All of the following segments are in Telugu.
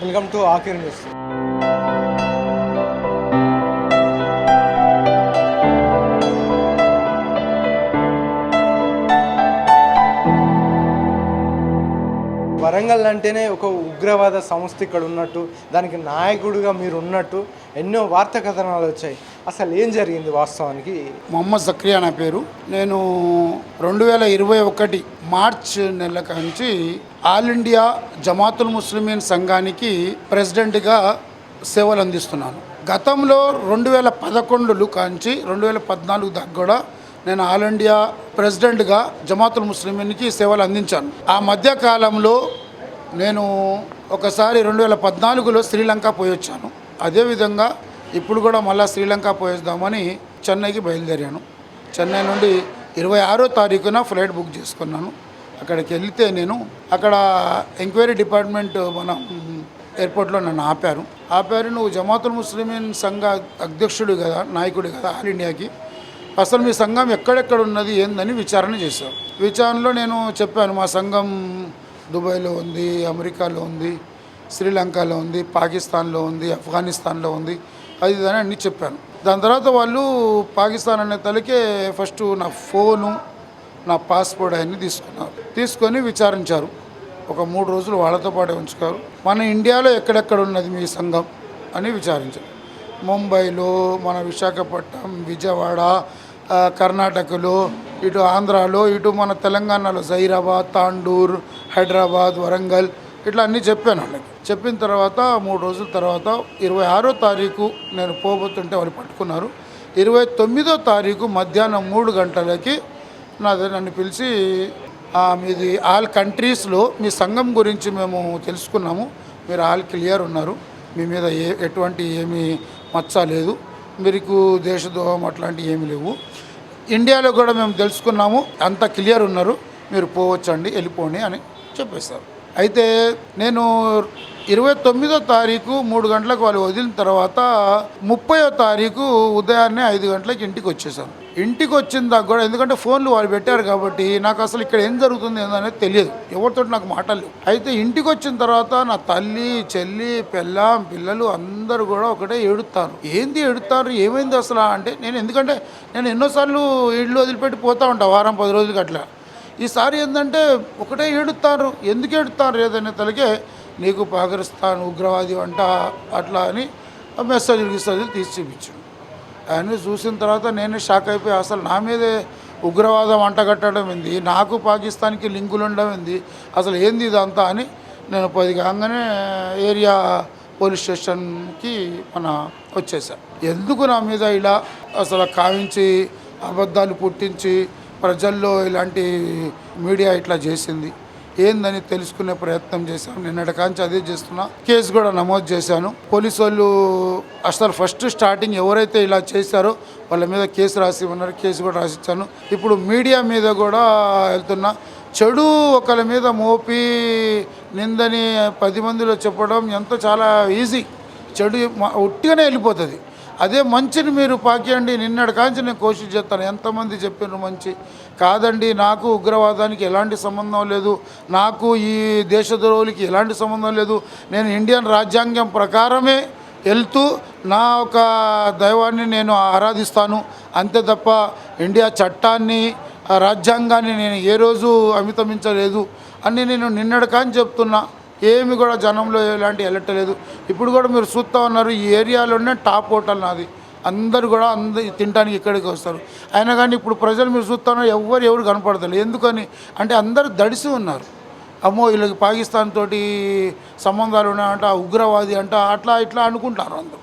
Welcome to Aakhir news. Warangal అంటేనే ఒక ఉగ్రవాద సంస్థ ఇక్కడ ఉన్నట్టు దానికి నాయకుడిగా మీరు ఉన్నట్టు ఎన్నో వార్త కథనాలు వచ్చాయి. అసలు ఏం జరిగింది వాస్తవానికి? మొహమ్మద్ సక్రియా నా పేరు. నేను రెండు వేల ఇరవై ఒకటి మార్చ్ నెల నుంచి ఆల్ ఇండియా జమాతుల్ ముస్లిమీన్ సంఘానికి ప్రెసిడెంట్గా సేవలు అందిస్తున్నాను. గతంలో రెండు వేల పదకొండులు కాంచి రెండు వేల పద్నాలుగు దాకా కూడా నేను ఆల్ ఇండియా ప్రెసిడెంట్గా జమాతుల్ ముస్లిమీన్కి సేవలు అందించాను. ఆ మధ్య కాలంలో నేను ఒకసారి రెండు వేల పద్నాలుగులో శ్రీలంక పోయి వచ్చాను అదేవిధంగా ఇప్పుడు కూడా మళ్ళీ శ్రీలంక పోయేద్దామని చెన్నైకి బయలుదేరాను. చెన్నై నుండి ఇరవై ఆరో తారీఖున ఫ్లైట్ బుక్ చేసుకున్నాను. అక్కడికి వెళ్తే నేను అక్కడ ఎంక్వైరీ డిపార్ట్మెంట్ మన ఎయిర్పోర్ట్లో నన్ను ఆపారు. ఆపారు నువ్వు జమాతుల్ ముస్లిమీన్ సంఘ అధ్యక్షుడు కదా నాయకుడు కదా ఆల్ ఇండియాకి. అసలు మీ సంఘం ఎక్కడెక్కడ ఉన్నది ఏందని విచారణ చేశారు. విచారణలో నేను చెప్పాను మా సంఘం దుబాయ్లో ఉంది అమెరికాలో ఉంది శ్రీలంకలో ఉంది పాకిస్తాన్లో ఉంది ఆఫ్ఘనిస్తాన్లో ఉంది. అది ఇది అని అన్నీ చెప్పాను. దాని తర్వాత వాళ్ళు పాకిస్తాన్ అనే తలకే ఫస్ట్ నా ఫోను నా పాస్పోర్ట్ అవన్నీ తీసుకున్నారు. తీసుకొని విచారించారు. ఒక మూడు రోజులు వాళ్ళతో పాటే ఉంచుకారు మన ఇండియాలో ఎక్కడెక్కడ ఉన్నది మీ సంఘం అని విచారించారు. ముంబైలో మన విశాఖపట్నం విజయవాడ కర్ణాటకలో ఇటు ఆంధ్రాలో ఇటు మన తెలంగాణలో జైరాబాద్ తాండూర్ హైదరాబాద్ వరంగల్ ఇట్లా అన్నీ చెప్పాను వాళ్ళకి. చెప్పిన తర్వాత మూడు రోజుల తర్వాత ఇరవై ఆరో తారీఖు నేను పోబోతుంటే వాళ్ళు పట్టుకున్నారు. ఇరవై తొమ్మిదో తారీఖు మధ్యాహ్నం మూడు గంటలకి నాది నన్ను పిలిచి మీది ఆల్ కంట్రీస్లో మీ సంఘం గురించి మేము తెలుసుకున్నాము. మీరు ఆల్ క్లియర్ ఉన్నారు. మీ మీద ఏ ఎటువంటి ఏమీ మచ్చ లేదు. మీకు దేశద్రోహం అట్లాంటివి ఏమీ లేవు. ఇండియాలో కూడా మేము తెలుసుకున్నాము. అంత క్లియర్ ఉన్నారు. మీరు పోవచ్చండి వెళ్ళిపోండి అని చెప్పేస్తారు. అయితే నేను ఇరవై తొమ్మిదో తారీఖు మూడు గంటలకు వాళ్ళు వదిలిన తర్వాత ముప్పయో తారీఖు ఉదయాన్నే ఐదు గంటలకు ఇంటికి వచ్చేసాను. ఇంటికి వచ్చిన దాకా కూడా ఎందుకంటే ఫోన్లు వాళ్ళు పెట్టారు కాబట్టి నాకు అసలు ఇక్కడ ఏం జరుగుతుంది ఏందనేది తెలియదు. ఎవరితో నాకు మాటలు అయితే ఇంటికి వచ్చిన తర్వాత నా తల్లి చెల్లి పెళ్ళాం పిల్లలు అందరూ కూడా ఒకటే ఏడుస్తారు ఏంది ఏడుతారు? ఏమైంది అసలు అంటే నేను ఎందుకంటే నేను ఎన్నోసార్లు ఇళ్ళు వదిలిపెట్టి పోతా ఉంటా వారం పది రోజులకి అట్లా ఈసారి ఏంటంటే ఒకటే ఏడుతారు. ఎందుకు ఏడుతారు ఏదైనా తలకే నీకు పాకిస్తాన్ ఉగ్రవాది అంట అట్లా అని మెసేజ్లు గిసేజ్లు తీసి చూపించాడు అవన్నీ చూసిన తర్వాత నేనే షాక్ అయిపోయి అసలు నా మీదే ఉగ్రవాదం అంటగట్టడం ఏంది? నాకు పాకిస్తాన్కి లింకులు ఉండడం ఏంది? అసలు ఏంది ఇదంతా అని నేను పది కాగానే ఏరియా పోలీస్ స్టేషన్కి మన వచ్చేసా. ఎందుకు నా మీద ఇలా అసలు కావించి అబద్ధాలు పుట్టించి ప్రజల్లో ఇలాంటి మీడియా ఇట్లా చేసింది? ఏందని తెలుసుకునే ప్రయత్నం చేశాను. నిన్నటి కాంచి అదే చేస్తున్నా. కేసు కూడా నమోదు చేశాను. పోలీసు వాళ్ళు అసలు ఫస్ట్ స్టార్టింగ్ ఎవరైతే ఇలా చేశారో వాళ్ళ మీద కేసు రాసి ఉన్నారు. కేసు కూడా రాసిచ్చాను. ఇప్పుడు మీడియా మీద కూడా వెళ్తున్నా. చెడు ఒకరి మీద మోపి నిందని పది మందిలో చెప్పడం ఎంత చాలా ఈజీ. చెడు ఉట్టిగానే వెళ్ళిపోతుంది. అదే మంచిని మీరు పాకియండి నిన్నటి కాంచి నేను కోషిష్ చేస్తాను ఎంతమంది చెప్పినారు మంచి? కాదండి నాకు ఉగ్రవాదానికి ఎలాంటి సంబంధం లేదు. నాకు ఈ దేశద్రోహులకి ఎలాంటి సంబంధం లేదు. నేను ఇండియన్ రాజ్యాంగం ప్రకారమే వెళ్తూ నా ఒక దైవాన్ని నేను ఆరాధిస్తాను. అంతే తప్ప ఇండియా చట్టాన్ని రాజ్యాంగాన్ని నేను ఏ రోజు అమితమించలేదు. అని నేను నిన్నటి కానీ చెప్తున్నా. ఏమి కూడా జనంలో ఎలాంటి వెళ్ళట్లేదు ఇప్పుడు కూడా మీరు చూస్తూ ఉన్నారు ఈ ఏరియాలోనే టాప్ హోటల్ నాది. అందరు కూడా అందరు తినడానికి ఇక్కడికి వస్తారు. అయినా కానీ ఇప్పుడు ప్రజలు మీరు చూస్తున్నారు ఎవరు ఎవరు కనపడతలేదు. ఎందుకని? అంటే అందరు దడిసి ఉన్నారు. అమ్మో వీళ్ళకి పాకిస్తాన్ తోటి సంబంధాలు ఉన్నాయంట ఉగ్రవాది అంట అట్లా ఇట్లా అనుకుంటారు అందరూ.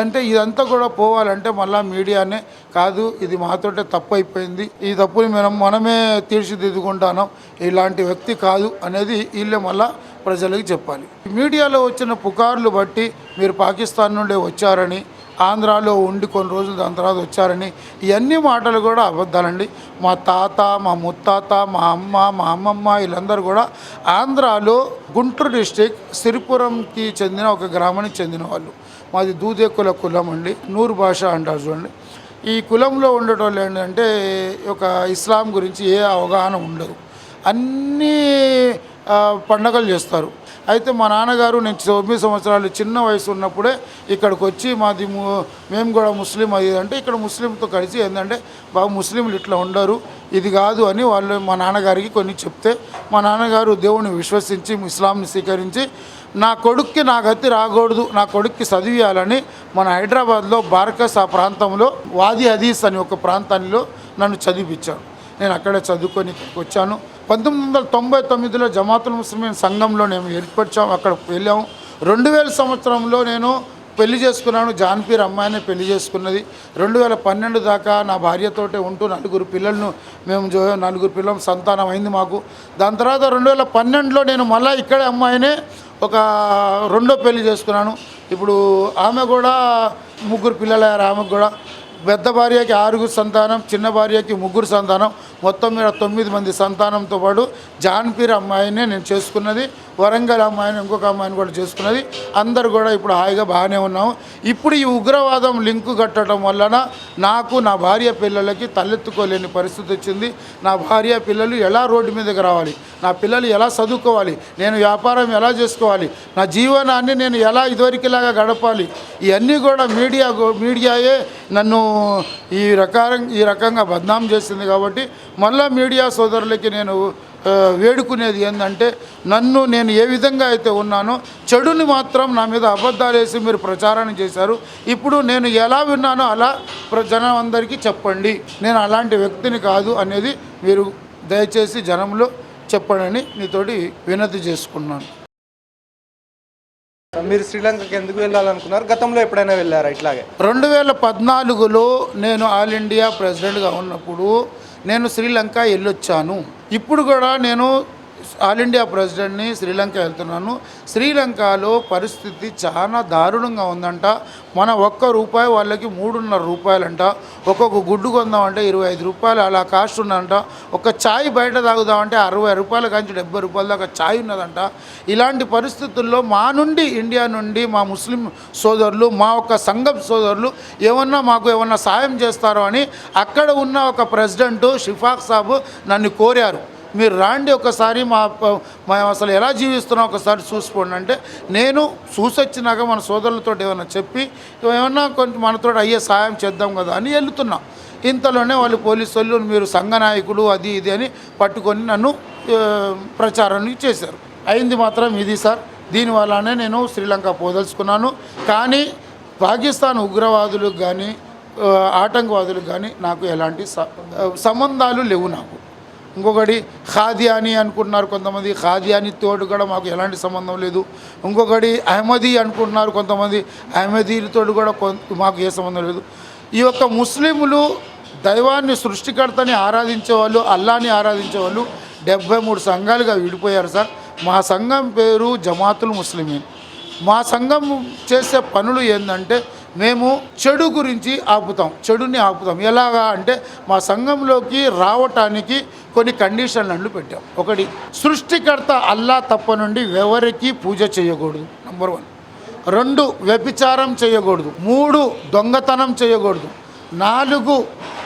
అంటే ఇదంతా కూడా పోవాలంటే మళ్ళీ మీడియానే కాదు ఇది మాతోటే తప్పు అయిపోయింది. ఈ తప్పుని మనం మనమే తీర్చిదిద్దుకుంటాను ఇలాంటి వ్యక్తి కాదు అనేది వీళ్ళే మళ్ళా ప్రజలకు చెప్పాలి. మీడియాలో వచ్చిన పుకార్లు బట్టి మీరు పాకిస్తాన్ నుండి వచ్చారని ఆంధ్రాలో ఉండి కొన్ని రోజులు దాని తర్వాత వచ్చారని ఇవన్నీ మాటలు కూడా అబద్ధాలండి. మా తాత మా ముత్తాత మా అమ్మ మా అమ్మమ్మ వీళ్ళందరూ కూడా ఆంధ్రాలో గుంటూరు డిస్టిక్ సిరిపురంకి చెందిన ఒక గ్రామానికి చెందిన వాళ్ళు. మాది దూదే కులం అండి. నూరు భాష అంటారు చూడండి. ఈ కులంలో ఉండేటోళ్ళు ఏంటంటే ఒక ఇస్లాం గురించి ఏ అవగాహన ఉండదు. అన్నీ పండగలు చేస్తారు. అయితే మా నాన్నగారు నేను తొమ్మిది సంవత్సరాలు చిన్న వయసు ఉన్నప్పుడే ఇక్కడికి వచ్చి మాది మేము కూడా ముస్లిం అది అంటే ఇక్కడ ముస్లింతో కలిసి ఏంటంటే బాబు ముస్లింలు ఇట్లా ఉండరు ఇది కాదు అని వాళ్ళు మా నాన్నగారికి కొన్ని చెప్తే మా నాన్నగారు దేవుని విశ్వసించి ఇస్లాంని స్వీకరించి నా కొడుక్కి నా గతి రాకూడదు నా కొడుక్కి చదివియాలని మన హైదరాబాద్లో బార్కస్ ఆ ప్రాంతంలో వాది హదీస్ అనే ఒక ప్రాంతాల్లో నన్ను చదివించాడు నేను అక్కడే చదువుకొని వచ్చాను. పంతొమ్మిది వందల తొంభై తొమ్మిదిలో జమాతుల్ ముస్లిం సంఘంలో నేను ఏర్పరిచాము అక్కడ వెళ్ళాము రెండు వేల సంవత్సరంలో నేను పెళ్ళి చేసుకున్నాను. జాన్పీర్ అమ్మాయిని పెళ్ళి చేసుకున్నది. రెండు వేల పన్నెండు దాకా నా భార్యతోటే ఉంటూ నలుగురు పిల్లలను మేము నలుగురు పిల్లలు సంతానం అయింది మాకు. దాని తర్వాత రెండు వేల పన్నెండులో నేను మళ్ళీ ఇక్కడే అమ్మాయినే ఒక రెండో పెళ్ళి చేసుకున్నాను. ఇప్పుడు ఆమె కూడా ముగ్గురు పిల్లలయ్యారు. ఆమెకు కూడా పెద్ద భార్యకి ఆరుగురు సంతానం చిన్న భార్యకి ముగ్గురు సంతానం మొత్తం మీద తొమ్మిది మంది సంతానంతో పాటు జాన్పీర్ అమ్మాయినే నేను చేసుకున్నది. వరంగల్ అమ్మాయిని ఇంకొక అమ్మాయిని కూడా చేసుకున్నది. అందరు కూడా ఇప్పుడు హాయిగా బాగానే ఉన్నాము. ఇప్పుడు ఈ ఉగ్రవాదం లింకు కట్టడం వలన నాకు నా భార్య పిల్లలకి తలెత్తుకోలేని పరిస్థితి వచ్చింది. నా భార్య పిల్లలు ఎలా రోడ్డు మీదకి రావాలి? నా పిల్లలు ఎలా చదువుకోవాలి? నేను వ్యాపారం ఎలా చేసుకోవాలి? నా జీవనాన్ని నేను ఎలా ఇదివరకులాగా గడపాలి? ఇవన్నీ కూడా మీడియా మీడియాయే నన్ను ఈ రకారం ఈ రకంగా బద్నాం చేసింది కాబట్టి మళ్ళీ మీడియా సోదరులకి నేను వేడుకునేది ఏంటంటే నన్ను నేను ఏ విధంగా అయితే ఉన్నానో చెడుని మాత్రం నా మీద అబద్ధాలు వేసి మీరు ప్రచారం చేశారు. ఇప్పుడు నేను ఎలా విన్నానో అలా ప్ర జనం అందరికీ చెప్పండి. నేను అలాంటి వ్యక్తిని కాదు అనేది మీరు దయచేసి జనంలో చెప్పండి మీతోటి వినతి చేసుకున్నాను. మీరు శ్రీలంకకి ఎందుకు వెళ్ళాలనుకున్నారు? గతంలో ఎప్పుడైనా వెళ్ళారా ఇట్లాగే? రెండు వేల పద్నాలుగులో నేను ఆల్ ఇండియా ప్రెసిడెంట్గా ఉన్నప్పుడు నేను శ్రీలంక వెళ్ళొచ్చాను. ఇప్పుడు కూడా నేను ఆల్ ఇండియా ప్రెసిడెంట్ని శ్రీలంక వెళ్తున్నాను. శ్రీలంకలో పరిస్థితి చాలా దారుణంగా ఉందంట. మన ఒక్క రూపాయి వాళ్ళకి మూడున్నర రూపాయలంట. ఒక్కొక్క గుడ్డు కొందామంటే ఇరవై ఐదు రూపాయలు అలా కాస్ట్ ఉందంట. ఒక ఛాయ్ బయట తాగుదామంటే అరవై రూపాయల కాంచి డెబ్బై రూపాయల దాకా ఛాయ్ ఉన్నదంట. ఇలాంటి పరిస్థితుల్లో మా నుండి ఇండియా నుండి మా ముస్లిం సోదరులు మా ఒక్క సంఘం సోదరులు ఏమన్నా మాకు ఏమన్నా సాయం చేస్తారో అని అక్కడ ఉన్న ఒక ప్రెసిడెంట్ షిఫాక్ సాబు నన్ను కోరారు. మీరు రాండి ఒకసారి మా మేము అసలు ఎలా జీవిస్తున్నాం ఒకసారి చూసుకోండి అంటే నేను చూసొచ్చినాక మన సోదరులతో ఏమైనా చెప్పి ఏమన్నా కొంచెం మనతో అయ్యే సాయం చేద్దాం కదా అని వెళ్తున్నాం ఇంతలోనే వాళ్ళు పోలీసు వాళ్ళు మీరు సంఘనాయకుడు అది ఇది అని పట్టుకొని నన్ను ఆ, ప్రచారం చేశారు. అయింది మాత్రం ఇది సార్. దీనివల్లనే నేను శ్రీలంక పోదలుచుకున్నాను. కానీ పాకిస్తాన్ ఉగ్రవాదులకు కానీ ఆటంకవాదులకు కానీ నాకు ఎలాంటి సంబంధాలు లేవు నాకు. ఇంకొకటి ఖాదియాని అనుకుంటున్నారు కొంతమంది. ఖాదియాని తోడు కూడా మాకు ఎలాంటి సంబంధం లేదు. ఇంకొకటి అహ్మదీ అనుకుంటున్నారు కొంతమంది. అహ్మదీలతో కూడా కొం- మాకు ఏ సంబంధం లేదు. ఈ యొక్క ముస్లింలు దైవాన్ని సృష్టికర్తని ఆరాధించే వాళ్ళు అల్లాని ఆరాధించే వాళ్ళు డెబ్బై మూడు సంఘాలుగా విడిపోయారు సార్. మా సంఘం పేరు జమాతుల్ ముస్లిమీన్. మా సంఘం చేసే పనులు ఏంటంటే మేము చెడు గురించి ఆపుతాం చెడుని ఆపుతాం. ఎలాగా అంటే మా సంఘంలోకి రావటానికి కొన్ని కండిషన్లను పెట్టాం. ఒకటి సృష్టికర్త అల్లా తప్ప నుండి ఎవరికి పూజ చేయకూడదు నంబర్ వన్ రెండు వ్యభిచారం చేయకూడదు మూడు దొంగతనం చేయకూడదు నాలుగు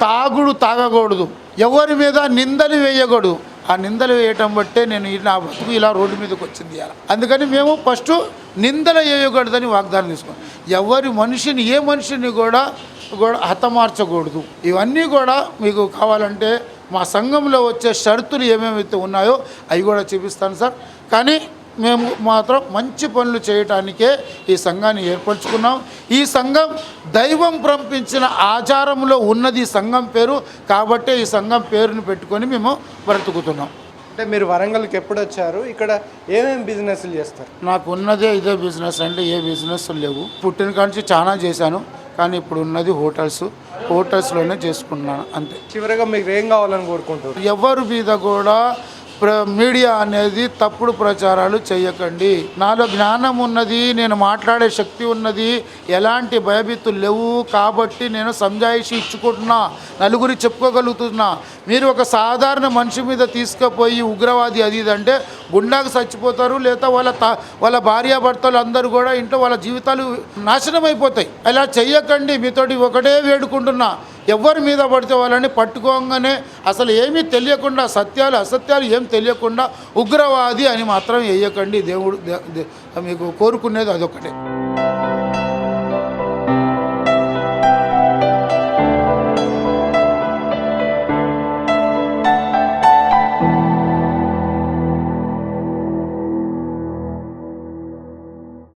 తాగుడు తాగకూడదు ఎవరి మీద నిందలు వేయకూడదు ఆ నిందలు వేయటం బట్టే నేను నా బతుకు ఇలా రోడ్డు మీదకి వచ్చింది అలా అందుకని మేము ఫస్ట్ నిందలు వేయకూడదని వాగ్దానం తీసుకున్నాం. ఎవరి మనిషిని ఏ మనిషిని కూడా కూడా హతమార్చకూడదు. ఇవన్నీ కూడా మీకు కావాలంటే మా సంఘంలో వచ్చే షరతులు ఏమేమైతే ఉన్నాయో అవి కూడా చూపిస్తాను సార్. కానీ మేము మాత్రం మంచి పనులు చేయటానికే ఈ సంఘాన్ని ఏర్పరచుకున్నాం. ఈ సంఘం దైవం పంపించిన ఆచారంలో ఉన్నది ఈ సంఘం పేరు. కాబట్టే ఈ సంఘం పేరుని పెట్టుకొని మేము బ్రతుకుతున్నాం. అంటే మీరు వరంగల్కి ఎప్పుడు వచ్చారు? ఇక్కడ ఏమేమి బిజినెస్లు చేస్తారు? నాకు ఉన్నదే ఇదే బిజినెస్ అంటే ఏ బిజినెస్ లేవు. పుట్టిన కాంచి చాలా చేశాను. కానీ ఇప్పుడు ఉన్నది హోటల్స్. హోటల్స్లోనే చేసుకున్నాను అంతే. చివరిగా మీకు ఏం కావాలని కోరుకుంటారు ఎవరి మీద కూడా మీడియా అనేది తప్పుడు ప్రచారాలు చేయకండి. నాలో జ్ఞానం ఉన్నది నేను మాట్లాడే శక్తి ఉన్నది ఎలాంటి భయభీతులు లేవు కాబట్టి నేను సంజాయిషి ఇచ్చుకుంటున్నా నలుగురి చెప్పుకోగలుగుతున్నా. మీరు ఒక సాధారణ మనిషి మీద తీసుకుపోయి ఉగ్రవాది అది అంటే గుండాకు చచ్చిపోతారు లేదా వాళ్ళ తా వాళ్ళ భార్యాభర్తలు అందరూ కూడా ఇంట్లో వాళ్ళ జీవితాలు నాశనం అయిపోతాయి అలా చెయ్యకండి మీతోటి ఒకటే వేడుకుంటున్నా. ఎవరి మీద పడితే వాళ్ళని పట్టుకోగానే అసలు ఏమీ తెలియకుండా సత్యాలు అసత్యాలు ఏం తెలియకుండా ఉగ్రవాది అని మాత్రం వేయకండి. దేవుడు దే- మీకు కోరుకునేది అదొకటే.